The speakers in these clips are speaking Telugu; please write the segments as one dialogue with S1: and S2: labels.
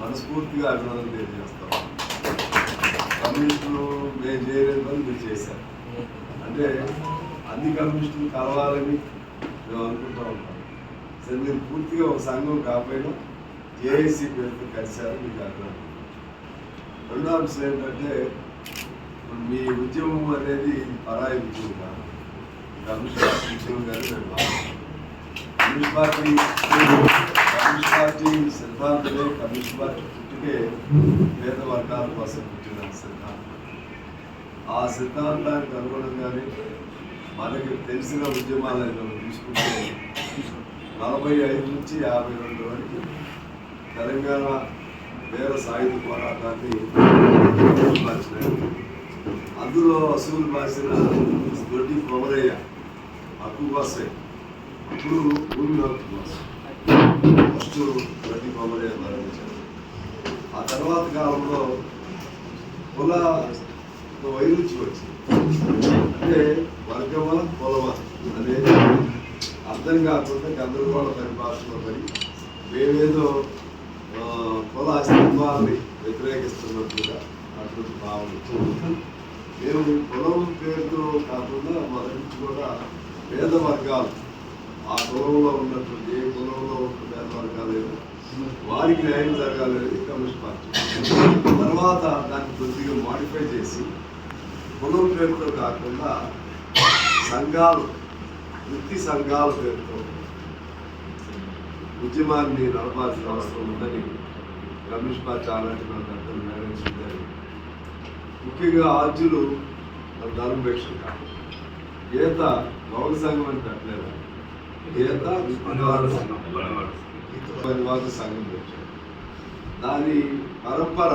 S1: మనస్ఫూర్తిగా అభినందన తెలియజేస్తాం కమ్యూనిస్టులు మేము చేయలేదు అని మీరు చేశారు. అంటే అన్ని కమ్యూనిస్టులు కలవాలని మేము అనుకుంటూ ఉంటాం. సరే మీరు పూర్తిగా ఒక సంఘం కాకపోయినా జేఏసీ పేరుతో కలిశారు మీకు అభినందన రెండో అంశం ఏంటంటే మీ ఉద్యమం అనేది పరాయి ఉద్యమం కాదు. కమ్యూనిస్ట్ పార్టీ ఉద్యమం కానీ మేము కమ్యూనిస్ట్ పార్టీ కమ్యూనిస్ట్ పార్టీ సిద్ధాంతమే కమ్యూనిస్ట్ పార్టీ పుట్టుకే పేద వర్గాల కోసం పుట్టిన సిద్ధాంతం. ఆ సిద్ధాంతానికి అనుగుణంగానే మనకి తెలిసిన ఉద్యమాలను తీసుకుంటే నలభై ఐదు నుంచి యాభై రెండు వరకు తెలంగాణ వేర సాయుధ పోరాటాన్ని పరిచినాడు అందులో అసూలు బాసిన దొడ్డి కొమరయ్య హక్కు కోసే అప్పుడు భూమి హక్కు కోసం ఫస్ట్ దొడ్డి మరణించారు ఆ తర్వాత కాలంలో కుల వైరుచి వచ్చింది. అంటే వర్గమా కులమ అనేది అర్థం కాకుండా గందరగోళ పరిభాషలో పడి మేమేదో కుల అస్తిత్వాన్ని వ్యతిరేకిస్తున్నట్టుగా అటువంటి భావన మేము కులం పేరుతో కాకుండా మొదటి నుంచి కూడా పేద వర్గాలు ఆ కులంలో ఉన్నటువంటి ఏ కులంలో ఉన్న పేద కాలేదు. వారికి న్యాయం జరగాలనేది కమ్యూనిస్ట్ పార్టీ. తర్వాత దాన్ని కొద్దిగా మాడిఫై చేసి కులం పేరుతో కాకుండా సంఘాలు వృత్తి సంఘాల పేరుతో ఉద్యమాన్ని నడపాల్సిన అవసరం ఉందని కమ్యూనిస్ట్ పార్టీ ఆనాటి మనకు నిర్ణయించిందని ముఖ్యంగా ఆర్జులు ధర్మపేక్ష కాదు. ఏత గౌరవ సంఘం అని పెట్టలేదు? విప్లవాద సంఘం విప్లవాద సంఘం పెట్టారు. దాని పరంపర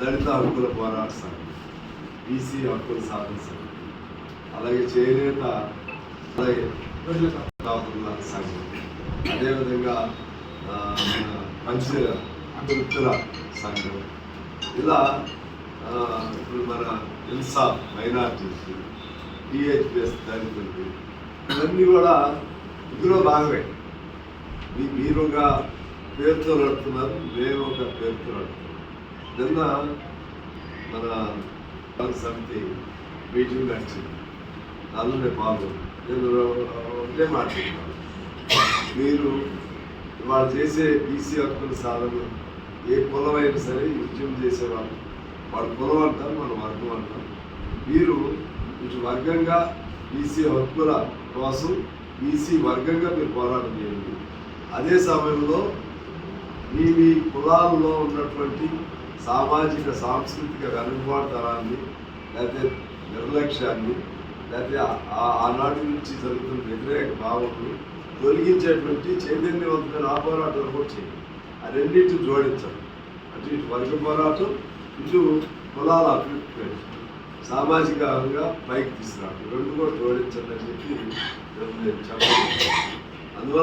S1: దళిత హక్కుల పోరాట సంఘం బీసీ హక్కుల సాధన సంఘం అలాగే చేనేత అలాగే కాపుల సంఘం. అదేవిధంగా పంచ వృత్తుల సంఘం. ఇలా ఇప్పుడు మన ఇన్సా మైనార్టీస్ టీహెచ్పిఎస్ దళితులు ఇవన్నీ కూడా ఇందులో భాగమే. మీ మీరు ఒక పేరుతో నడుపుతున్నారు మేము ఒక పేరుతో నడుపుతున్నాం. నిన్న మన సమితి మీటింగ్ నడిచింది. దానిలో నేను పాల్గొన్నాను నేను ఒకటే మాట్లాడుతున్నాను. మీరు వాళ్ళు చేసే బీసీ హక్కుల సాధన ఏ కులమైనా సరే ఉద్యమం చేసేవాళ్ళు వాళ్ళు. కులం అంటారు మన వర్గం అంటారు మీరు ఇటు వర్గంగా బీసీ హక్కుల కోసం బీసీ వర్గంగా మీరు పోరాటం చేయండి. అదే సమయంలో మీ మీ కులాల్లో ఉన్నటువంటి సామాజిక సాంస్కృతిక వెనుకబాటుతనాన్ని లేకపోతే నిర్లక్ష్యాన్ని లేకపోతే ఆ- ఆనాటి నుంచి జరుగుతున్న వ్యతిరేక భావం తొలగించేటువంటి చైతన్యవంతమైన ఆ పోరాటాలు కూడా చేయండి. ఆ రెండింటిని జోడించాలి అటు ఇటు వర్గ పోరాటం ఇటు కులాల అభివృద్ధి సామాజికంగా పైకి తీసుకురావడం రెండు కూడా జోడించండి అని చెప్పి నేను చెప్పాలి అందువల్ల